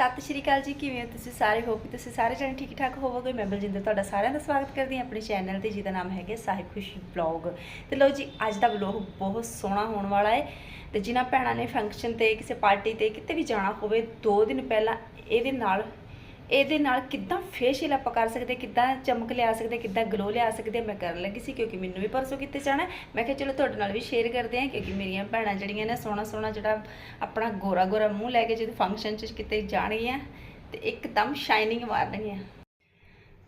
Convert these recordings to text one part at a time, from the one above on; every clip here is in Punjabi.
ਸਤਿ ਸ਼੍ਰੀ ਅਕਾਲ ਜੀ, ਕਿਵੇਂ ਹੋ ਤੁਸੀਂ ਸਾਰੇ? ਹੋਪ ਕਿ ਤੁਸੀਂ ਸਾਰੇ ਜਣੇ ਠੀਕ ਠਾਕ ਹੋਵੋਗੇ। ਮੈਂ ਬਲਜਿੰਦਰ, ਤੁਹਾਡਾ ਸਾਰਿਆਂ ਦਾ ਸਵਾਗਤ ਕਰਦੀ ਹਾਂ ਆਪਣੇ ਚੈਨਲ ਤੇ, ਜਿਹਦਾ ਨਾਮ ਹੈਗਾ ਸਾਹਿਬ ਖੁਸ਼ੀ ਵਲੌਗ ਤੇ ਲਓ ਜੀ, ਅੱਜ ਦਾ ਵਲੌਗ ਬਹੁਤ ਸੋਹਣਾ ਹੋਣ ਵਾਲਾ ਹੈ ਤੇ ਜਿਨ੍ਹਾਂ ਭੈਣਾਂ ਨੇ ਫੰਕਸ਼ਨ ਤੇ, ਕਿਸੇ ਪਾਰਟੀ ਤੇ ਕਿਤੇ ਵੀ ਜਾਣਾ ਹੋਵੇ 2 ਦਿਨ ਪਹਿਲਾਂ ਇਹਦੇ ਨਾਲ ਇਹਦੇ ਨਾਲ ਕਿੱਦਾਂ ਫੇਸ਼ੀਅਲ ਆਪਾਂ ਕਰ ਸਕਦੇ, ਕਿੱਦਾਂ ਚਮਕ ਲਿਆ ਸਕਦੇ, ਕਿੱਦਾਂ ਗਲੋ ਲਿਆ ਸਕਦੇ, ਮੈਂ ਕਰਨ ਲੱਗੀ ਸੀ ਕਿਉਂਕਿ ਮੈਨੂੰ ਵੀ ਪਰਸੋਂ ਕਿਤੇ ਜਾਣਾ ਮੈਂ ਕਿਹਾ ਚਲੋ ਤੁਹਾਡੇ ਨਾਲ ਵੀ ਸ਼ੇਅਰ ਕਰਦੇ ਹਾਂ ਕਿਉਂਕਿ ਮੇਰੀਆਂ ਭੈਣਾਂ ਜਿਹੜੀਆਂ ਨੇ ਸੋਹਣਾ ਸੋਹਣਾ ਜਿਹੜਾ ਆਪਣਾ ਗੋਰਾ ਗੋਰਾ ਮੂੰਹ ਲੈ ਕੇ ਜਦੋਂ ਫੰਕਸ਼ਨ 'ਚ ਕਿਤੇ ਜਾਣਗੀਆਂ ਤੇ ਇੱਕਦਮ ਸ਼ਾਈਨਿੰਗ ਮਾਰਨਗੀਆਂ।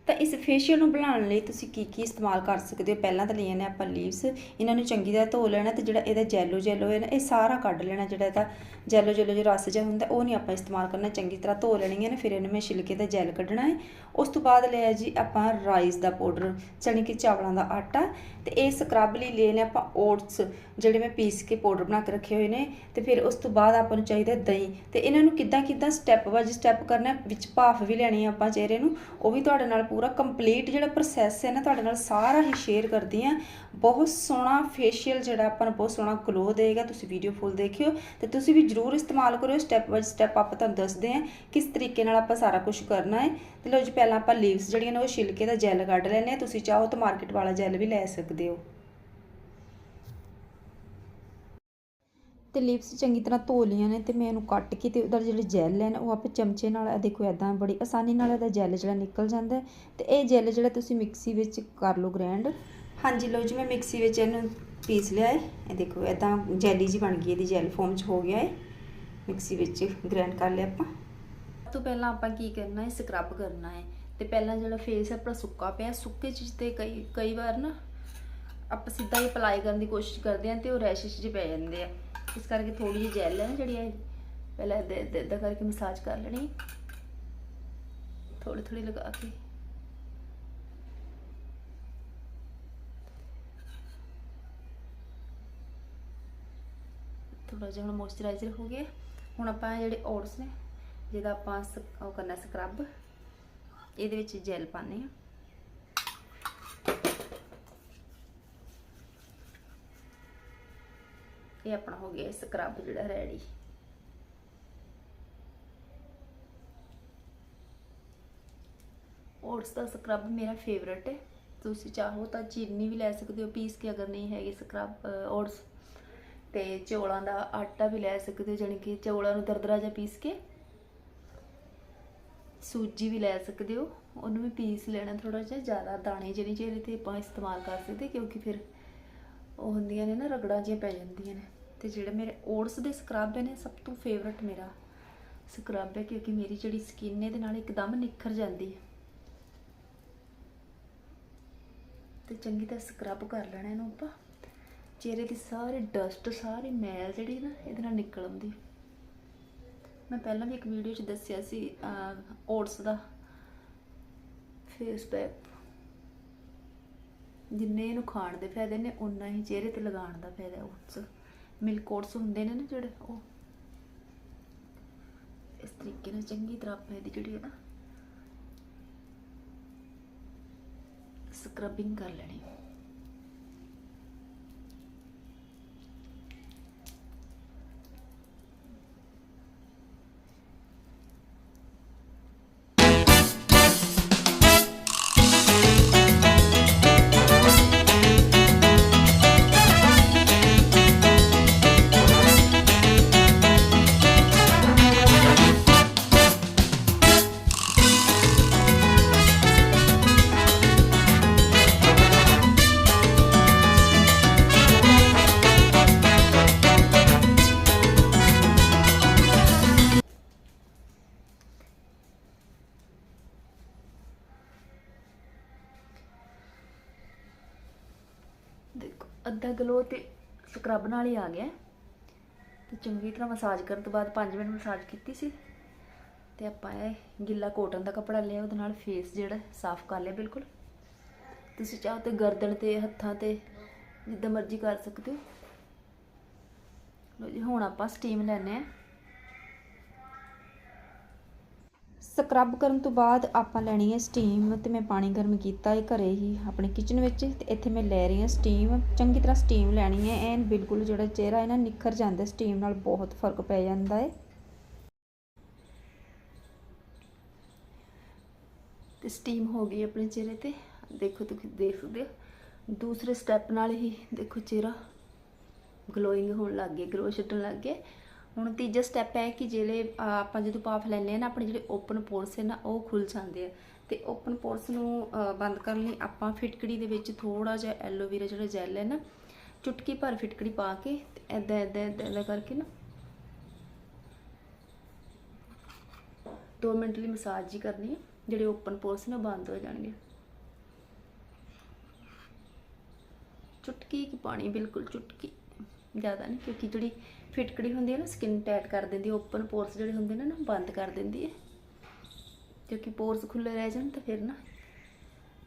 ਤਾਂ ਇਸ ਫੇਸ਼ੀਅਲ ਨੂੰ ਬਣਾਉਣ ਲਈ ਤੁਸੀਂ ਕੀ ਕੀ ਇਸਤੇਮਾਲ ਕਰ ਸਕਦੇ ਹੋ? ਪਹਿਲਾਂ ਤਾਂ ਲਈਆਂ ਨੇ ਆਪਾਂ ਲੀਵਸ ਇਹਨਾਂ ਨੂੰ ਚੰਗੀ ਤਰ੍ਹਾਂ ਧੋ ਲੈਣਾ ਤੇ ਜਿਹੜਾ ਇਹਦਾ ਜੈਲੋ ਜੈਲੋ ਹੈ ਨਾ, ਇਹ ਸਾਰਾ ਕੱਢ ਲੈਣਾ, ਜਿਹੜਾ ਇਹਦਾ ਜੈਲੋ ਜੈਲੋ ਜੋ ਰਸ ਜਿਹਾ ਹੁੰਦਾ, ਉਹ ਨਹੀਂ ਆਪਾਂ ਇਸਤੇਮਾਲ ਕਰਨਾ, ਚੰਗੀ ਤਰ੍ਹਾਂ ਧੋ ਲੈਣੀਆਂ ਨੇ, ਫਿਰ ਇਹਨੂੰ ਮੈਂ ਛਿਲਕੇ ਦਾ ਜੈਲ ਕੱਢਣਾ ਹੈ। ਉਸ ਤੋਂ ਬਾਅਦ ਲਿਆ ਜੀ ਆਪਾਂ ਰਾਈਸ ਦਾ ਪਾਊਡਰ ਜਾਣੀ ਕਿ ਚਾਵਲਾਂ ਦਾ ਆਟਾ ਤੇ ਇਹ ਸਕਰਬ ਲਈ ਲਏ ਨੇ ਆਪਾਂ ਓਟਸ ਜਿਹੜੇ ਮੈਂ ਪੀਸ ਕੇ ਪਾਊਡਰ ਬਣਾ ਕੇ ਰੱਖੇ ਹੋਏ ਨੇ ਤੇ ਫਿਰ ਉਸ ਤੋਂ ਬਾਅਦ ਆਪਾਂ ਨੂੰ ਚਾਹੀਦਾ ਦਹੀਂ। ਤੇ ਇਹਨਾਂ ਨੂੰ ਕਿੱਦਾਂ ਕਿੱਦਾਂ ਸਟੈਪ ਬਾਈ ਸਟੈਪ ਕਰਨਾ ਵਿੱਚ ਭਾਫ ਵੀ ਲੈਣੀ ਆ ਆਪਾਂ ਚਿਹਰੇ ਨੂੰ, ਉਹ ਵੀ ਤੁਹਾਡੇ ਨਾਲ ਪੂਰਾ ਕੰਪਲੀਟ ਜਿਹੜਾ ਪ੍ਰੋਸੈਸ ਹੈ ਨਾ ਤੁਹਾਡੇ ਨਾਲ ਸਾਰਾ ਹੀ ਸ਼ੇਅਰ ਕਰਦੀ ਆ ਬਹੁਤ ਸੋਹਣਾ ਫੇਸ਼ੀਅਲ ਜਿਹੜਾ ਆਪਾਂ ਨੂੰ, ਬਹੁਤ ਸੋਹਣਾ ਗਲੋ ਦੇਗਾ ਤੁਸੀਂ ਵੀਡੀਓ ਫੁੱਲ ਦੇਖਿਓ। ਤੇ ਤੁਸੀਂ ਵੀ ਜਰੂਰ ਇਸਤੇਮਾਲ ਕਰਿਓ ਸਟੈਪ ਬਾਈ ਸਟੈਪ ਆਪਾਂ ਤੁਹਾਨੂੰ ਦੱਸਦੇ ਆ ਕਿਸ ਤਰੀਕੇ ਨਾਲ ਆਪਾਂ ਸਾਰਾ ਕੁਝ ਕਰਨਾ ਹੈ। ਤੇ ਲਓ ਜੀ, ਪਹਿਲਾਂ ਆਪਾਂ ਲੀਵਸ ਜਿਹੜੀਆਂ ਨੇ ਉਹ ਛਿਲਕੇ ਦਾ ਜੈਲ ਕੱਢ ਲੈਣੇ ਆ ਤੁਸੀਂ ਚਾਹੋ ਤਾਂ ਮਾਰਕੀਟ ਵਾਲਾ ਜੈਲ ਵੀ ਲੈ ਸਕਦੇ ਹੋ। ਤੇ ਲਿਪਸ ਚੰਗੀ ਤਰ੍ਹਾਂ ਧੋ ਲਈਆਂ ਨੇ ਤੇ ਮੈਂ ਇਹਨੂੰ ਕੱਟ ਕੇ ਤੇ ਉਹਦਾ ਜਿਹੜਾ ਜੈਲ ਹੈ ਨਾ ਉਹ ਆਪਾਂ ਚਮਚੇ ਨਾਲ ਦੇਖੋ ਐਦਾਂ ਬੜੀ ਆਸਾਨੀ ਨਾਲ ਇਹਦਾ ਜੈਲ ਜਿਹੜਾ ਨਿਕਲ ਜਾਂਦਾ ਹੈ। ਤੇ ਇਹ ਜੈਲ ਜਿਹੜਾ ਤੁਸੀਂ ਮਿਕਸੀ ਵਿੱਚ ਕਰ ਲਓ ਗ੍ਰਾਈਂਡ ਹਾਂਜੀ ਲਓ ਜੀ ਮੈਂ ਮਿਕਸੀ ਵਿੱਚ ਇਹਨੂੰ ਪੀਸ ਲਿਆ ਹੈ। ਇਹ ਦੇਖੋ ਐਦਾਂ ਜੈਲੀ ਜੀ ਬਣ ਗਈ ਇਹਦੀ ਜੈਲ ਫਾਰਮ 'ਚ ਹੋ ਗਿਆ ਹੈ। ਮਿਕਸੀ ਵਿੱਚ ਗ੍ਰਾਈਂਡ ਕਰ ਲਿਆ ਆਪਾਂ। ਤੋਂ ਪਹਿਲਾਂ ਆਪਾਂ ਕੀ ਕਰਨਾ ਹੈ? ਸਕਰਬ ਕਰਨਾ ਹੈ। ਤੇ ਪਹਿਲਾਂ ਜਿਹੜਾ ਫੇਸ ਆਪਣਾ ਸੁੱਕਾ ਪਿਆ ਸੁੱਕੇ ਚੀਜ਼ ਤੇ ਕਈ ਕਈ ਵਾਰ ਨਾ ਆਪਾਂ ਸਿੱਧਾ ਹੀ ਅਪਲਾਈ ਕਰਨ ਦੀ ਕੋਸ਼ਿਸ਼ ਕਰਦੇ ਹਾਂ ਤੇ ਉਹ ਰੈਸ਼ਿਸ਼ ਜਿਹੇ ਪੈ ਜਾਂਦੇ ਆ। ਇਸ ਕਰਕੇ ਥੋੜੀ ਜਿਹੀ ਜੈਲ ਹੈ ਨਾ ਜਿਹੜੀ ਇਹ ਪਹਿਲਾਂ ਇੱਦਾਂ ਕਰਕੇ ਮਸਾਜ ਕਰ ਲੈਣੀ ਥੋੜੀ ਥੋੜੀ ਲਗਾ ਕੇ। ਥੋੜਾ ਜਿਹਾ ਹੁਣ ਮੋਇਸਚਰਾਈਜ਼ਰ ਹੋ ਗਿਆ। ਹੁਣ ਆਪਾਂ ਜਿਹੜੇ ਓਟਸ ਨੇ, ਜਿਹਦਾ ਆਪਾਂ ਸਕ- ਉਹ ਕਰਨਾ ਸਕਰਬ ਇਹਦੇ ਵਿੱਚ ਜੈਲ ਪਾਣੇ ਆ ਇਹ ਆਪਣਾ ਹੋ ਗਿਆ ਸਕਰਬ ਜਿਹੜਾ ਰੈਡੀ ਓਟਸ ਦਾ ਸਕਰਬ ਮੇਰਾ ਫੇਵਰਟ ਹੈ। ਤੁਸੀਂ ਚਾਹੋ ਤਾਂ ਚੀਨੀ ਵੀ ਲੈ ਸਕਦੇ ਹੋ, ਪੀਸ ਕੇ ਅਗਰ ਨਹੀਂ ਹੈਗੇ ਸਕਰਬ ਓਟਸ ਤੇ ਚੌਲਾਂ ਦਾ ਆਟਾ ਵੀ ਲੈ ਸਕਦੇ ਹੋ, ਜਾਣੀ ਕਿ ਚੌਲਾਂ ਨੂੰ ਦਰਦਰਾ ਜਿਹਾ ਪੀਸ ਕੇ। ਸੂਜੀ ਵੀ ਲੈ ਸਕਦੇ ਹੋ, ਉਹਨੂੰ ਵੀ ਪੀਸ ਲੈਣਾ ਥੋੜਾ ਜਿਹਾ, ਜ਼ਿਆਦਾ ਦਾਣੇ ਜਿਹੜੇ ਚਿਹਰੇ ਤੇ ਆਪਾਂ ਇਸਤੇਮਾਲ ਕਰ ਸਕਦੇ, ਕਿਉਂਕਿ ਫਿਰ ਉਹ ਹੁੰਦੀਆਂ ਨੇ ਨਾ ਰਗੜਾਂ ਜਿਹੀਆਂ ਪੈ ਜਾਂਦੀਆਂ ਨੇ। ਤੇ ਜਿਹੜੇ ਮੇਰੇ ਓਟਸ ਦੇ ਸਕਰਬ ਨੇ, ਸਭ ਤੋਂ ਫੇਵਰਟ ਮੇਰਾ ਸਕਰਬ ਹੈ, ਕਿਉਂਕਿ ਮੇਰੀ ਜਿਹੜੀ ਸਕਿਨ ਇਹਦੇ ਨਾਲ ਇੱਕਦਮ ਨਿਖਰ ਜਾਂਦੀ ਹੈ। ਤੇ ਚੰਗੀ ਤਰ੍ਹਾਂ ਸਕਰਬ ਕਰ ਲੈਣਾ ਇਹਨੂੰ ਆਪਾਂ। ਚਿਹਰੇ ਦੀ ਸਾਰੀ ਡਸਟ ਸਾਰੀ ਮੈਲ ਜਿਹੜੀ ਨਾ, ਇਹਦੇ ਨਾਲ ਨਿਕਲ ਆਉਂਦੀ ਮੈਂ ਪਹਿਲਾਂ ਵੀ ਇੱਕ ਵੀਡੀਓ 'ਚ ਦੱਸਿਆ ਸੀ ਓਟਸ ਦਾ। ਫੇਸ ਪੈਕ ਜਿੰਨੇ ਇਹਨੂੰ ਖਾਣ ਦੇ ਫਾਇਦੇ ਨੇ ਉਨਾ ਹੀ ਚਿਹਰੇ ਤੇ ਲਗਾਉਣ ਦਾ ਫਾਇਦਾ ਓਟਸ। ਮਿਲਕ ਓਟਸ ਹੁੰਦੇ ਨੇ ਨਾ ਜਿਹੜੇ ਉਹ। ਇਸ ਤਰੀਕੇ ਨਾਲ ਚੰਗੀ ਤਰ੍ਹਾਂ ਆਪਾਂ ਇਹਦੀ ਜਿਹੜੀ ਹੈ ਨਾ ਸਕਰਬਿੰਗ ਕਰ ਲੈਣੀ। ਦੇਖੋ ਗਲੋ ਤੇ ਸਕਰਬ ਨਾਲ ਹੀ ਆ ਗਿਆ। ਤੇ ਚੰਗੀ ਤਰ੍ਹਾਂ ਮਸਾਜ ਕਰਨ ਤੋਂ ਬਾਅਦ 5 ਮਿੰਟ ਮਸਾਜ ਕੀਤੀ ਸੀ। ਤੇ ਆਪਾਂ ਇਹ ਗਿੱਲਾ ਕੋਟਨ ਦਾ ਕੱਪੜਾ ਲਿਆ, ਉਹਦੇ ਨਾਲ ਫੇਸ ਜਿਹੜਾ ਸਾਫ਼ ਕਰ ਲਿਆ ਬਿਲਕੁਲ। ਤੁਸੀਂ ਚਾਹੋ ਤੇ ਗਰਦਨ ਤੇ, ਹੱਥਾਂ ਤੇ, ਜਿੱਦਾਂ ਮਰਜ਼ੀ ਕਰ ਸਕਦੇ ਹੋ। ਲਓ ਜੀ, ਹੁਣ ਆਪਾਂ ਸਟੀਮ ਲੈਣੇ ਆ ਸਕਰਬ ਕਰਨ ਤੋਂ ਬਾਅਦ ਆਪਾਂ ਲੈਣੀ ਹੈ ਸਟੀਮ ਤੇ ਮੈਂ ਪਾਣੀ ਗਰਮ ਕੀਤਾ ਹੈ ਘਰੇ ਹੀ ਆਪਣੇ ਕਿਚਨ ਵਿੱਚ ਤੇ ਇੱਥੇ ਮੈਂ ਲੈ ਰਹੀ ਹਾਂ ਸਟੀਮ ਚੰਗੀ ਤਰ੍ਹਾਂ ਸਟੀਮ ਲੈਣੀ ਹੈ। ਐਨ ਬਿਲਕੁਲ ਜਿਹੜਾ ਚਿਹਰਾ ਹੈ ਨਾ, ਨਿਖਰ ਜਾਂਦਾ ਸਟੀਮ ਨਾਲ ਬਹੁਤ ਫ਼ਰਕ ਪੈ ਜਾਂਦਾ ਹੈ। ਤੇ ਸਟੀਮ ਹੋ ਗਈ ਆਪਣੇ ਚਿਹਰੇ ਤੇ। ਦੇਖੋ ਤੁਸੀਂ, ਦੇਖ ਸਕਦੇ ਹੋ। ਦੂਸਰੇ ਸਟੈਪ ਨਾਲ ਹੀ ਦੇਖੋ ਚਿਹਰਾ ਗਲੋਇੰਗ ਹੋਣ ਲੱਗ ਗਏ ਗਲੋ ਛੱਡਣ ਲੱਗ ਗਏ ਹੁਣ ਤੀਜਾ ਸਟੈਪ ਹੈ ਕਿ ਜਿਹੜੇ ਆਪਾਂ ਜਦੋਂ ਪਾਫ ਲੈਂਦੇ ਆ ਨਾ, ਆਪਣੇ ਜਿਹੜੇ ਓਪਨ ਪੋਰਸ ਹੈ ਨਾ, ਉਹ ਖੁੱਲ ਜਾਂਦੇ ਆ। ਤੇ ਓਪਨ ਪੋਰਸ ਨੂੰ ਬੰਦ ਕਰਨ ਲਈ ਆਪਾਂ ਫਿਟਕੜੀ ਦੇ ਵਿੱਚ ਥੋੜਾ ਜਿਹਾ ਐਲੋਵੇਰਾ ਜਿਹੜਾ ਜੈਲ ਹੈ ਨਾ, ਚੁਟਕੀ ਭਰ ਫਿਟਕੜੀ ਪਾ ਕੇ ਤੇ ਐਦਾਂ ਐਦਾਂ ਐਦਾਂ ਐਦਾਂ ਕਰਕੇ ਨਾ 2 ਮਿੰਟ ਲਈ ਮਸਾਜ ਜੀ ਕਰਨੀ ਹੈ ਜਿਹੜੇ ਓਪਨ ਪੋਰਸ ਨੇ ਉਹ ਬੰਦ ਹੋ ਜਾਣਗੇ। ਚੁਟਕੀ ਕੀ ਪਾਣੀ ਬਿਲਕੁਲ ਚੁਟਕੀ। ਜ਼ਿਆਦਾ ਨਹੀਂ, ਕਿਉਂਕਿ ਜਿਹੜੀ ਫਿਟਕੜੀ ਹੁੰਦੀ ਹੈ ਨਾ ਸਕਿਨ ਟਾਈਟ ਕਰ ਦਿੰਦੀ ਹੈ ਓਪਨ ਪੋਰਸ ਜਿਹੜੇ ਹੁੰਦੇ ਨੇ ਨਾ ਬੰਦ ਕਰ ਦਿੰਦੀ ਹੈ। ਕਿਉਂਕਿ ਪੋਰਸ ਖੁੱਲੇ ਰਹਿ ਜਾਣ ਤਾਂ ਫਿਰ ਨਾ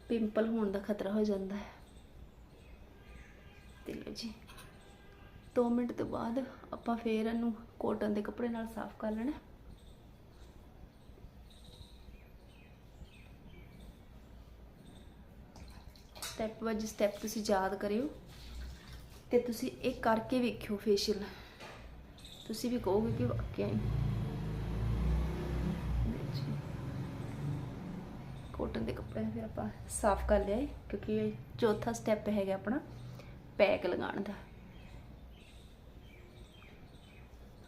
ਪਿੰਪਲ ਹੋਣ ਦਾ ਖਤਰਾ ਹੋ ਜਾਂਦਾ ਹੈ। ਤੇ ਲਓ ਜੀ 2 ਮਿੰਟ ਤੋਂ ਬਾਅਦ ਆਪਾਂ ਫੇਰ ਇਹਨੂੰ ਕੋਟਨ ਦੇ ਕੱਪੜੇ ਨਾਲ ਸਾਫ਼ ਕਰ ਲੈਣਾ ਸਟੈਪ ਵਾਈਜ਼ ਸਟੈਪ ਤੁਸੀਂ ਯਾਦ ਕਰਿਓ। ਤੇ ਤੁਸੀਂ ਇਹ ਕਰਕੇ ਵੇਖਿਓ ਫੇਸ਼ੀਅਲ ਤੁਸੀਂ ਵੀ ਕਹੋਗੇ ਕਿ ਵਾਕਿਆ ਹੀ। ਕੋਟਨ ਦੇ ਕੱਪੜੇ ਫਿਰ ਆਪਾਂ ਸਾਫ਼ ਕਰ ਲਿਆ ਏ ਕਿਉਂਕਿ ਇਹ ਚੌਥਾ ਸਟੈਪ ਹੈਗਾ ਆਪਣਾ ਪੈਕ ਲਗਾਉਣ ਦਾ।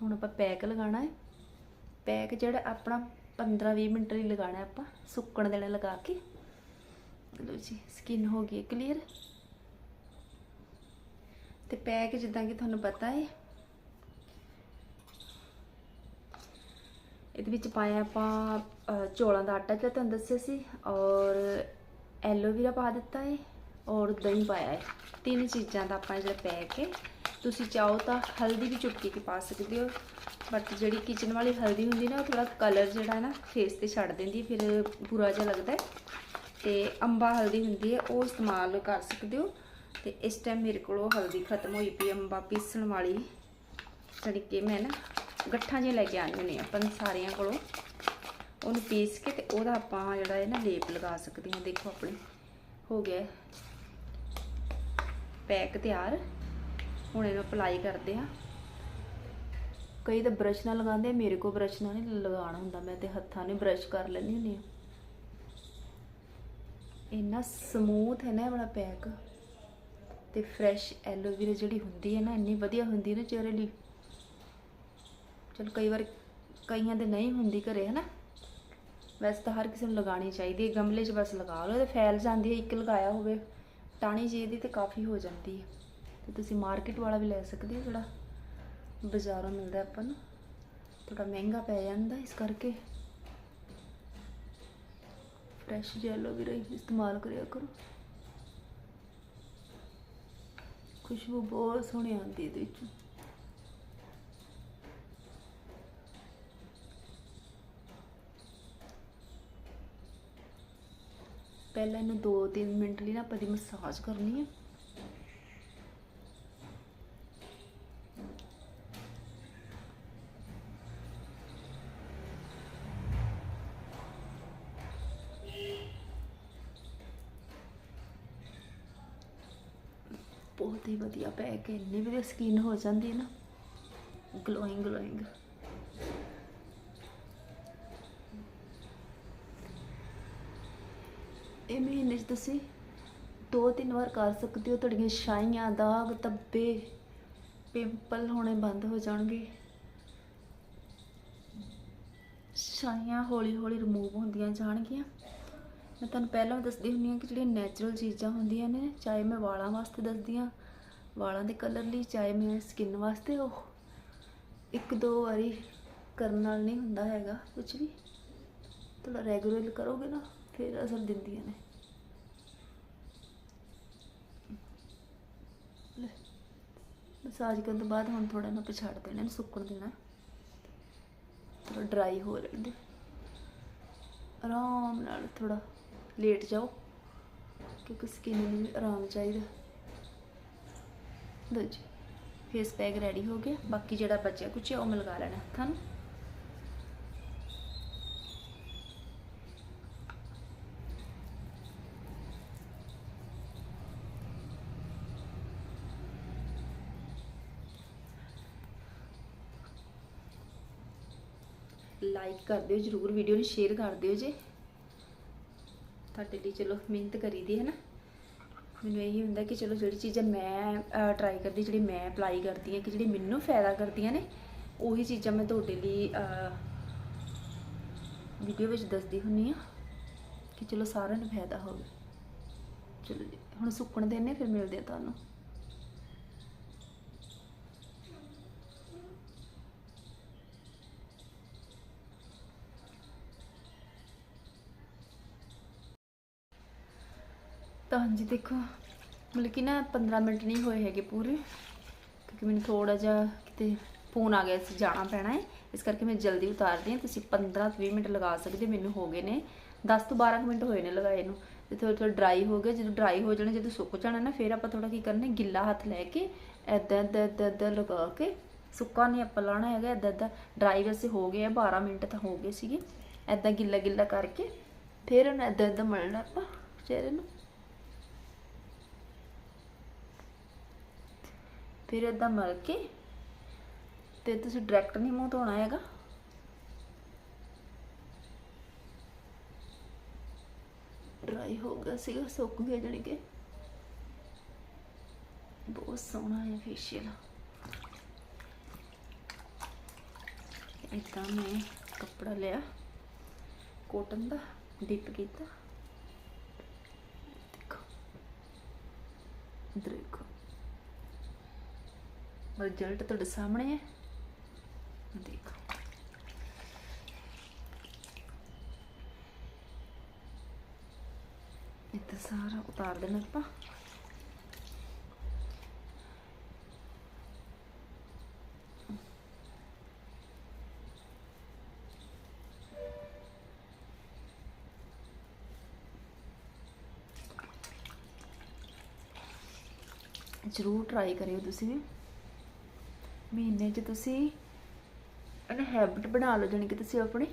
ਹੁਣ ਆਪਾਂ ਪੈਕ ਲਗਾਉਣਾ ਹੈ। ਪੈਕ ਜਿਹੜਾ ਆਪਣਾ 15-20 ਮਿੰਟ ਲਈ ਲਗਾਉਣਾ ਆਪਾਂ, ਸੁੱਕਣ ਦੇਣਾ ਲਗਾ ਕੇ। ਲੋ ਜੀ ਸਕਿਨ ਹੋ ਗਈ ਕਲੀਅਰ ਤੇ ਪੈਕ ਜਿੱਦਾਂ ਕਿ ਤੁਹਾਨੂੰ ਪਤਾ ਹੈ ਇਹਦੇ ਵਿੱਚ ਪਾਇਆ ਆਪਾਂ ਅ, ਚੌਲਾਂ ਦਾ ਆਟਾ ਜਿਹੜਾ ਤੁਹਾਨੂੰ ਦੱਸਿਆ ਸੀ ਔਰ ਐਲੋਵੇਰਾ ਪਾ ਦਿੱਤਾ ਹੈ ਔਰ ਦਹੀਂ ਪਾਇਆ ਹੈ ਤਿੰਨ ਚੀਜ਼ਾਂ ਦਾ ਆਪਾਂ ਜਿਹੜਾ ਪੈਕ ਹੈ ਤੁਸੀਂ ਚਾਹੋ ਤਾਂ ਹਲਦੀ ਵੀ ਚੁਟਕੀ ਕੇ ਪਾ ਸਕਦੇ ਹੋ ਬਟ ਜਿਹੜੀ ਕਿਚਨ ਵਾਲੀ ਹਲਦੀ ਹੁੰਦੀ ਨਾ ਉਹ ਥੋੜਾ ਕਲਰ ਜਿਹੜਾ ਨਾ ਫੇਸ ਤੇ ਛੱਡ ਦਿੰਦੀ ਫਿਰ ਬੁਰਾ ਜਿਹਾ ਲੱਗਦਾ ਹੈ ਤੇ ਅੰਬਾ ਹਲਦੀ ਹੁੰਦੀ ਹੈ ਉਹ ਇਸਤੇਮਾਲ ਕਰ ਸਕਦੇ ਹੋ। ਤੇ ਇਸ ਟਾਈਮ ਮੇਰੇ ਕੋਲ ਉਹ ਹਲਦੀ ਖਤਮ ਹੋਈ ਪਈ ਅੰਬਾ ਪੀਸਣ ਵਾਲੀ। ਜਿਹੜੀ ਕਿ ਮੈਂ ਨਾ ਗੱਠਾਂ ਜਿਹੀਆਂ ਲੈ ਕੇ ਆਉਣੀਆਂ ਨੇ ਆਪਾਂ ਸਾਰਿਆਂ ਕੋਲੋਂ। ਉਹਨੂੰ ਪੀਸ ਕੇ ਤੇ ਉਹਦਾ ਆਪਾਂ ਜਿਹੜਾ ਹੈ ਨਾ ਲੇਪ ਲਗਾ ਸਕਦੇ ਹਾਂ, ਦੇਖੋ ਆਪਣੇ। ਹੋ ਗਿਆ। ਪੈਕ ਤਿਆਰ। ਹੁਣ ਇਹਨੂੰ ਅਪਲਾਈ ਕਰਦੇ ਹਾਂ। ਕਈ ਤਾਂ ਬ੍ਰਸ਼ ਨਾਲ ਲਗਾਉਂਦੇ, ਮੇਰੇ ਕੋਲ ਬ੍ਰਸ਼ ਨਾਲ ਨਹੀਂ ਲਗਾਉਣਾ ਹੁੰਦਾ। ਮੈਂ ਤੇ ਹੱਥਾਂ ਨਾਲ ਬ੍ਰਸ਼ ਕਰ ਲੈਂਦੀ ਹੁੰਦੀ ਹਾਂ। ਇੰਨਾ ਸਮੂਥ ਹੈ ਨਾ ਇਹ ਵਾਲਾ ਪੈਕ। ਤੇ ਫਰੈਸ਼ ਐਲੋਵੇਰਾ ਜਿਹੜੀ ਹੁੰਦੀ ਹੈ ਨਾ, ਇੰਨੀ ਵਧੀਆ ਹੁੰਦੀ ਨਾ ਚਿਹਰੇ ਲਈ। ਚਲ ਕਈ ਵਾਰ ਕਈਆਂ ਦੇ ਨਹੀਂ ਹੁੰਦੀ ਘਰੇ ਹੈ ਨਾ ਵੈਸੇ ਤਾਂ ਹਰ ਕਿਸੇ ਨੂੰ ਲਗਾਉਣੀ ਚਾਹੀਦੀ ਹੈ। ਗਮਲੇ 'ਚ ਬਸ ਲਗਾ ਲਓ ਤੇ ਫੈਲ ਜਾਂਦੀ ਹੈ, ਇੱਕ ਲਗਾਇਆ ਹੋਵੇ ਟਾਣੀ ਜੀ ਦੀ ਤੇ ਕਾਫੀ ਹੋ ਜਾਂਦੀ ਹੈ। ਤੇ ਤੁਸੀਂ ਮਾਰਕੀਟ ਵਾਲਾ ਵੀ ਲੈ ਸਕਦੇ ਹੋ, ਜਿਹੜਾ ਬਾਜ਼ਾਰੋਂ ਮਿਲਦਾ ਆਪਾਂ ਨੂੰ। ਥੋੜਾ ਮਹਿੰਗਾ ਪੈ ਜਾਂਦਾ ਇਸ ਕਰਕੇ। ਫਰੈਸ਼ ਜੈਲੋ ਵੀ ਰਹੀ ਇਸਤੇਮਾਲ ਕਰਿਆ ਕਰੋ। ਖੁਸ਼ਬੂ ਬਹੁਤ ਸੋਹਣੀ ਆਉਂਦੀ ਇਹਦੇ ਵਿੱਚ। ਪਹਿਲਾਂ ਇਹਨੂੰ 2-3 ਮਿੰਟ ਲਈ ਨਾ ਆਪਾਂ ਦੀ ਮਸਾਜ ਕਰਨੀ ਹੈ। ਬਹੁਤ ਹੀ ਵਧੀਆ ਪੈ ਕੇ ਇੰਨੀ ਵਧੀਆ ਸਕਿਨ ਹੋ ਜਾਂਦੀ ਹੈ ਨਾ। ਗਲੋਇੰਗ ਗਲੋਇੰਗ ਇਹ ਮਹੀਨੇ 'ਚ ਤੁਸੀਂ ਦੋ ਤਿੰਨ ਵਾਰ ਕਰ ਸਕਦੇ ਹੋ, ਤੁਹਾਡੀਆਂ ਛਾਈਆਂ, ਦਾਗ, ਧੱਬੇ ਪਿੰਪਲ ਹੋਣੇ ਬੰਦ ਹੋ ਜਾਣਗੇ। ਛਾਈਆਂ ਹੌਲੀ ਹੌਲੀ ਰਿਮੂਵ ਹੁੰਦੀਆਂ ਜਾਣਗੀਆਂ। ਮੈਂ ਤੁਹਾਨੂੰ ਪਹਿਲਾਂ ਵੀ ਦੱਸਦੀ ਹੁੰਦੀ ਹਾਂ ਕਿ ਜਿਹੜੀਆਂ ਨੈਚੁਰਲ ਚੀਜ਼ਾਂ ਹੁੰਦੀਆਂ ਨੇ, ਚਾਹੇ ਮੈਂ ਵਾਲਾਂ ਵਾਸਤੇ ਦੱਸਦੀ ਹਾਂ, ਵਾਲਾਂ ਦੇ ਕਲਰ ਲਈ, ਚਾਹੇ ਮੈਂ ਸਕਿਨ ਵਾਸਤੇ, ਉਹ ਇੱਕ ਦੋ ਵਾਰੀ ਕਰਨ ਨਾਲ ਨਹੀਂ ਹੁੰਦਾ ਹੈਗਾ ਕੁਝ ਵੀ। ਥੋੜਾ ਰੈਗੂਲਰ ਕਰੋਗੇ ਨਾ, ਫਿਰ ਅਸਰ ਦਿੰਦੀਆਂ ਨੇ। ਮਸਾਜ ਕਰਨ ਤੋਂ ਬਾਅਦ ਹੁਣ ਥੋੜਾ ਨਾ ਪਛਾੜ ਦੇਣਾ, ਇਹਨੂੰ ਸੁੱਕਣ ਦੇਣਾ। ਥੋੜਾ ਡਰਾਈ ਹੋ ਲੈਣ ਦੇ। ਆਰਾਮ ਨਾਲ ਥੋੜਾ ਲੇਟ ਜਾਓ, ਕਿਉਂਕਿ ਸਕਿਨ ਨੂੰ ਵੀ ਆਰਾਮ ਚਾਹੀਦਾ। ਲਓ ਜੀ ਫੇਸ ਪੈਕ ਰੈਡੀ ਹੋ ਗਿਆ। ਬਾਕੀ ਜਿਹੜਾ ਬਚਿਆ, ਕੁਛ ਉਹ ਮੈਂ ਲਗਾ ਲੈਣਾ। ਹੱਥਾਂ ਨੂੰ ਲਾਈਕ ਕਰ ਦਿਓ, ਜਰੂਰ ਵੀਡੀਓ ਨੂੰ ਸ਼ੇਅਰ ਕਰ ਦਿਓ ਜੇ। ਤੁਹਾਡੇ ਲਈ ਚਲੋ ਮਿਹਨਤ ਕਰੀਦੀ ਹੈ ਨਾ। ਮੈਨੂੰ ਇਹੀ ਹੁੰਦਾ ਕਿ ਚਲੋ ਜਿਹੜੀ ਚੀਜ਼ਾਂ ਮੈਂ ਟਰਾਈ ਕਰਦੀ, ਜਿਹੜੀ ਮੈਂ ਅਪਲਾਈ ਕਰਦੀ ਹਾਂ, ਕਿ ਜਿਹੜੀ ਮੈਨੂੰ ਫਾਇਦਾ ਕਰਦੀਆਂ ਨੇ, ਉਹੀ ਚੀਜ਼ਾਂ ਮੈਂ ਤੁਹਾਡੇ ਲਈ ਵੀਡੀਓ ਵਿੱਚ ਦੱਸਦੀ ਹੁੰਨੀ ਆ ਕਿ ਚਲੋ ਸਾਰਿਆਂ ਨੂੰ ਫਾਇਦਾ ਹੋਵੇ। ਚਲੋ ਜੀ, ਹੁਣ ਸੁੱਕਣ ਦੇਣੇ ਫਿਰ ਮਿਲਦੇ ਆ ਤੁਹਾਨੂੰ। ਤਾਂ ਹਾਂਜੀ, ਦੇਖੋ, ਮਤਲਬ ਕਿ ਨਾ 15 ਮਿੰਟ ਨਹੀਂ ਹੋਏ ਹੈਗੇ ਪੂਰੇ, ਕਿਉਂਕਿ ਮੈਨੂੰ ਥੋੜਾ ਜਿਹਾ ਕਿਤੇ ਫੋਨ ਆ ਗਿਆ ਸੀ ਜਾਣਾ ਪੈਣਾ ਹੈ। ਇਸ ਕਰਕੇ ਮੈਂ ਜਲਦੀ ਉਤਾਰਦੀ ਹਾਂ। ਤੁਸੀਂ 15 ਤੋਂ 20 ਮਿੰਟ ਲਗਾ ਸਕਦੇ, ਮੈਨੂੰ ਹੋ ਗਏ ਨੇ। 10 ਤੋਂ 12 ਕੁ ਮਿੰਟ ਹੋਏ ਨੇ ਲਗਾਏ ਨੂੰ। ਤੇ ਥੋੜਾ ਥੋੜਾ ਡਰਾਈ ਹੋ ਗਿਆ। ਜਦੋਂ ਡਰਾਈ ਹੋ ਜਾਣਾ, ਜਦੋਂ ਸੁੱਕ ਜਾਣਾ ਨਾ, ਫਿਰ ਆਪਾਂ ਥੋੜਾ ਕੀ ਕਰਨਾ ਗਿੱਲਾ ਹੱਥ ਲੈ ਕੇ ਐਦਾਂ ਐਦਾਂ ਐਦਾਂ ਐਦਾਂ ਲਗਾ ਕੇ ਸੁੱਕਾ ਨਹੀਂ ਆਪਾਂ ਲਾਣਾ ਹੈਗਾ ਐਦਾਂ ਐਦਾਂ ਡਰਾਈ ਵੈਸੇ ਹੋ ਗਏ ਆ 12 ਮਿੰਟ ਤਾਂ ਹੋ ਗਏ ਸੀਗੇ। ਐਦਾਂ ਗਿੱਲਾ ਗਿੱਲਾ ਕਰਕੇ ਫਿਰ ਉਹਨੂੰ ਐਦਾਂ ਐਦਾਂ ਮਲਣਾ ਆਪਾਂ ਚਿਹਰੇ ਨੂੰ। ਫਿਰ ਇਦਾਂ ਮਲ ਕੇ ਤੇ ਤੁਸੀਂ ਡਾਇਰੈਕਟ ਨਹੀਂ ਮੂੰਹ ਧੋਣਾ ਹੈਗਾ। ਡਰਾਈ ਹੋ ਗਿਆ ਸੀਗਾ, ਸੁੱਕ ਗਿਆ ਜਾਣੀ ਕਿ। ਬਹੁਤ ਸੋਹਣਾ ਹੈ ਫੇਸ਼ੀਅਲ ਇਦਾਂ ਮੈਂ ਕੱਪੜਾ ਲਿਆ ਕੋਟਨ ਦਾ ਡਿਪ ਕੀਤਾ। ਦੇਖੋ ਦੇਖੋ। ਰਿਜ਼ਲਟ ਤੁਹਾਡੇ ਸਾਹਮਣੇ ਹੈ। ਦੇਖੋ। ਇੱਥੇ ਸਾਰਾ ਉਤਾਰ ਦੇਣਾ ਆਪਾਂ। ਜ਼ਰੂਰ ਟਰਾਈ ਕਰਿਓ ਤੁਸੀਂ ਵੀ। ਮਹੀਨੇ 'ਚ ਤੁਸੀਂ ਇਹਨੂੰ ਹੈਬਿਟ ਬਣਾ ਲਓ, ਜਾਣੀ ਕਿ ਤੁਸੀਂ ਆਪਣੇ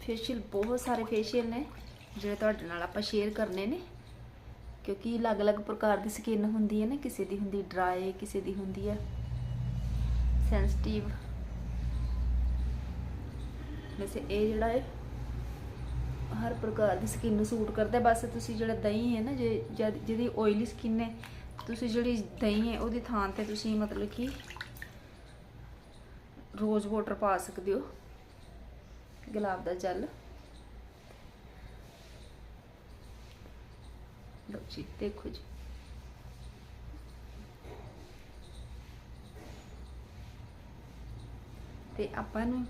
ਫੇਸ਼ੀਅਲ ਬਹੁਤ ਸਾਰੇ ਫੇਸ਼ੀਅਲ ਨੇ, ਜਿਹੜੇ ਤੁਹਾਡੇ ਨਾਲ ਆਪਾਂ ਸ਼ੇਅਰ ਕਰਨੇ ਨੇ। ਕਿਉਂਕਿ ਅਲੱਗ-ਅਲੱਗ ਪ੍ਰਕਾਰ ਦੀ ਸਕਿਨ ਹੁੰਦੀ ਹੈ ਨਾ, ਕਿਸੇ ਦੀ ਹੁੰਦੀ ਡਰਾਈ ਕਿਸੇ ਦੀ ਹੁੰਦੀ ਹੈ ਸੈਂਸਿਟਿਵ ਵੈਸੇ ਇਹ ਜਿਹੜਾ ਹੈ, ਹਰ ਪ੍ਰਕਾਰ ਦੀ ਸਕਿਨ ਨੂੰ ਸੂਟ ਕਰਦਾ ਬਸ ਤੁਸੀਂ ਜਿਹੜਾ ਦਹੀਂ ਹੈ ਨਾ, ਜੇ ਜਿਹਦੀ ਆਇਲੀ ਸਕਿਨ ਹੈ, ਤੁਸੀਂ ਜਿਹੜੀ ਦਹੀਂ ਹੈ, ਉਹਦੀ ਥਾਂ ਤੇ ਤੁਸੀਂ ਮਤਲਬ ਕਿ ਰੋਜ਼ ਵਾਟਰ ਪਾ ਸਕਦੇ ਹੋ। ਗੁਲਾਬ ਦਾ ਜਲ। ਲਓ ਜੀ, ਦੇਖੋ ਜੀ। ਤੇ ਆਪਾਂ ਨੂੰ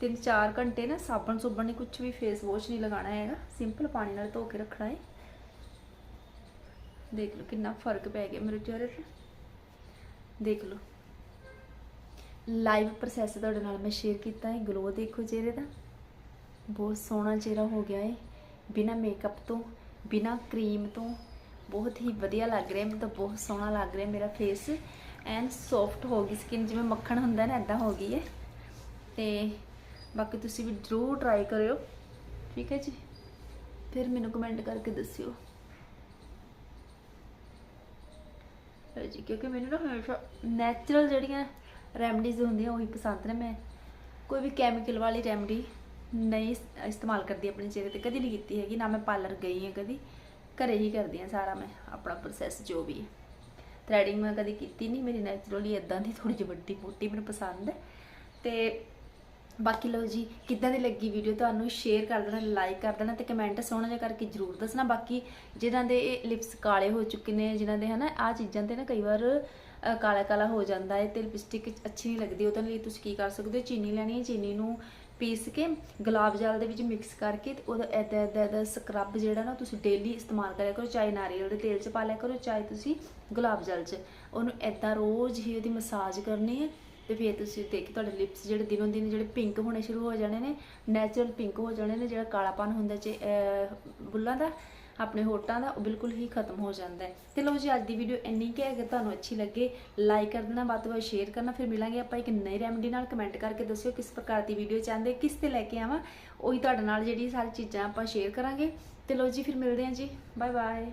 3-4 ਘੰਟੇ ਨਾ ਸਾਬਣ ਸੁਬਣ ਨਹੀਂ ਕੁਝ ਵੀ ਫੇਸ ਵਾਸ਼ ਨਹੀਂ ਲਗਾਉਣਾ ਹੈਗਾ। ਸਿੰਪਲ ਪਾਣੀ ਨਾਲ ਧੋ ਕੇ ਰੱਖਣਾ ਹੈ। ਦੇਖ ਲਓ ਕਿੰਨਾ ਫ਼ਰਕ ਪੈ ਗਿਆ ਮੇਰੇ ਚਿਹਰੇ ਤੇ। ਦੇਖ ਲਓ। ਲਾਈਵ ਪ੍ਰੋਸੈਸ ਤੁਹਾਡੇ ਨਾਲ ਮੈਂ ਸ਼ੇਅਰ ਕੀਤਾ ਹੈ ਗਲੋ ਦੇਖੋ ਚਿਹਰੇ ਦਾ। ਬਹੁਤ ਸੋਹਣਾ ਚਿਹਰਾ ਹੋ ਗਿਆ ਹੈ ਬਿਨਾ ਮੇਕਅਪ ਤੋਂ, ਬਿਨਾ ਕਰੀਮ ਤੋਂ। ਬਹੁਤ ਹੀ ਵਧੀਆ ਲੱਗ ਰਿਹਾ, ਮੈਨੂੰ ਤਾਂ ਬਹੁਤ ਸੋਹਣਾ ਲੱਗ ਰਿਹਾ ਮੇਰਾ ਫੇਸ ਐਂਡ ਸੌਫਟ ਹੋ ਗਈ ਸਕਿਨ ਜਿਵੇਂ ਮੱਖਣ ਹੁੰਦਾ ਨਾ ਐਦਾਂ ਹੋ ਗਈ ਹੈ। ਤੇ ਬਾਕੀ ਤੁਸੀਂ ਵੀ ਜ਼ਰੂਰ ਟਰਾਈ ਕਰਿਓ, ਠੀਕ ਹੈ ਜੀ? ਫਿਰ ਮੈਨੂੰ ਕਮੈਂਟ ਕਰਕੇ ਦੱਸਿਓ। ਜੀ, ਕਿਉਂਕਿ ਮੈਨੂੰ ਨਾ ਹਮੇਸ਼ਾ ਨੈਚੁਰਲ ਜਿਹੜੀਆਂ ਰੈਮਡੀਜ਼ ਹੁੰਦੀਆਂ, ਉਹੀ ਪਸੰਦ ਨੇ ਮੈਂ। ਕੋਈ ਵੀ ਕੈਮੀਕਲ ਵਾਲੀ ਰੈਮਡੀ ਨਹੀਂ ਇਸ- ਇਸਤੇਮਾਲ ਕਰਦੀ ਆਪਣੇ ਚਿਹਰੇ ਤੇ, ਕਦੀ ਨਹੀਂ ਕੀਤੀ ਹੈਗੀ, ਨਾ ਮੈਂ ਪਾਰਲਰ ਗਈ ਹਾਂ ਕਦੀ। ਘਰੇ ਹੀ ਕਰਦੀ ਹਾਂ ਸਾਰਾ ਮੈਂ, ਆਪਣਾ ਪ੍ਰੋਸੈਸ ਜੋ ਵੀ ਹੈ। ਥ੍ਰੈਡਿੰਗ ਮੈਂ ਕਦੀ ਕੀਤੀ ਨਹੀਂ, ਮੇਰੀ ਨੈਚੁਰਲੀ ਇਦਾਂ ਦੀ ਥੋੜੀ ਜਿਹੀ ਵੱਡੀ ਮੋਟੀ ਮੈਨੂੰ ਪਸੰਦ ਹੈ। ਤੇ ਬਾਕੀ ਲਓ ਜੀ, ਕਿੱਦਾਂ ਦੀ ਲੱਗੀ ਵੀਡੀਓ ਤੁਹਾਨੂੰ ਸ਼ੇਅਰ ਕਰ ਦੇਣਾ ਲਾਈਕ ਕਰ ਦੇਣਾ ਤੇ ਕਮੈਂਟ ਸੋਹਣਾ ਜਿਹਾ ਕਰਕੇ ਜਰੂਰ ਦੱਸਣਾ। ਬਾਕੀ ਜਿਨ੍ਹਾਂ ਦੇ ਲਿਪਸ ਕਾਲੇ ਹੋ ਚੁੱਕੇ ਨੇ, ਜਿਨ੍ਹਾਂ ਦੇ ਹਨਾ ਆ ਚੀਜ਼ਾਂ ਤੇ ਨਾ ਕਈ ਵਾਰ ਕਾਲਾ ਕਾਲਾ ਹੋ ਜਾਂਦਾ ਹੈ ਤੇ ਲਿਪਸਟਿਕ ਅੱਛੀ ਨਹੀਂ ਲੱਗਦੀ, ਉਹਦੇ ਲਈ ਤੁਸੀਂ ਕੀ ਕਰ ਸਕਦੇ ਹੋ? ਚੀਨੀ ਲੈਣੀ ਹੈ, ਚੀਨੀ ਨੂੰ ਪੀਸ ਕੇ ਗੁਲਾਬ ਜਲ ਦੇ ਵਿੱਚ ਮਿਕਸ ਕਰਕੇ ਤੇ ਉਹਦਾ ਐਦਾ ਐਦਾ ਐਦਾ ਸਕਰਬ ਜਿਹੜਾ ਨਾ ਤੁਸੀਂ ਡੇਲੀ ਇਸਤੇਮਾਲ ਕਰਿਆ ਕਰੋ, ਚਾਹੇ ਨਾਰੀਅਲ ਦੇ ਤੇਲ 'ਚ ਪਾ ਲਿਆ ਕਰੋ, ਚਾਹੇ ਤੁਸੀਂ ਗੁਲਾਬ ਜਲ 'ਚ। ਉਹਨੂੰ ਐਦਾਂ ਰੋਜ਼ ਹੀ ਉਹਦੀ ਮਸਾਜ ਕਰਨੀ ਹੈ ਤੇ ਫਿਰ ਤੁਸੀਂ ਦੇਖੀ ਤੁਹਾਡੇ ਲਿਪਸ ਜਿਹੜੇ ਦਿਨੋਂ ਦਿਨ ਜਿਹੜੇ ਪਿੰਕ ਹੋਣੇ ਸ਼ੁਰੂ ਹੋ ਜਾਣੇ ਨੇ ਨੈਚੁਰਲ ਪਿੰਕ ਹੋ ਜਾਣੇ ਨੇ, ਜਿਹੜਾ ਕਾਲਾਪਨ ਹੁੰਦਾ ਚ ਬੁੱਲਾਂ ਦਾ ਆਪਣੇ ਹੋਟਾਂ ਦਾ ਉਹ ਬਿਲਕੁਲ ਹੀ ਖਤਮ ਹੋ ਜਾਂਦਾ ਹੈ। ਤੇ ਲਓ ਜੀ, ਅੱਜ ਦੀ ਵੀਡੀਓ ਇੰਨੀ ਕਿ ਅਗਰ ਤੁਹਾਨੂੰ ਅੱਛੀ ਲੱਗੇ ਲਾਈਕ ਕਰ ਦੇਣਾ, ਵੱਧ ਤੋਂ ਵੱਧ ਸ਼ੇਅਰ ਕਰਨਾ, ਫਿਰ ਮਿਲਾਂਗੇ ਆਪਾਂ ਇੱਕ ਨਈ ਰੈਮਡੀ ਨਾਲ। ਕਮੈਂਟ ਕਰਕੇ ਦੱਸਿਓ ਕਿਸ ਪ੍ਰਕਾਰ ਦੀ ਵੀਡੀਓ ਚਾਹੁੰਦੇ, ਕਿਸ ਤੇ ਲੈ ਕੇ ਆਵਾਂ, ਉਹੀ ਤੁਹਾਡੇ ਨਾਲ ਜਿਹੜੀ ਸਾਰੀ ਚੀਜ਼ਾਂ ਆਪਾਂ ਸ਼ੇਅਰ ਕਰਾਂਗੇ। ਤੇ ਲਓ ਜੀ, ਫਿਰ ਮਿਲਦੇ ਹਾਂ ਜੀ। Bye bye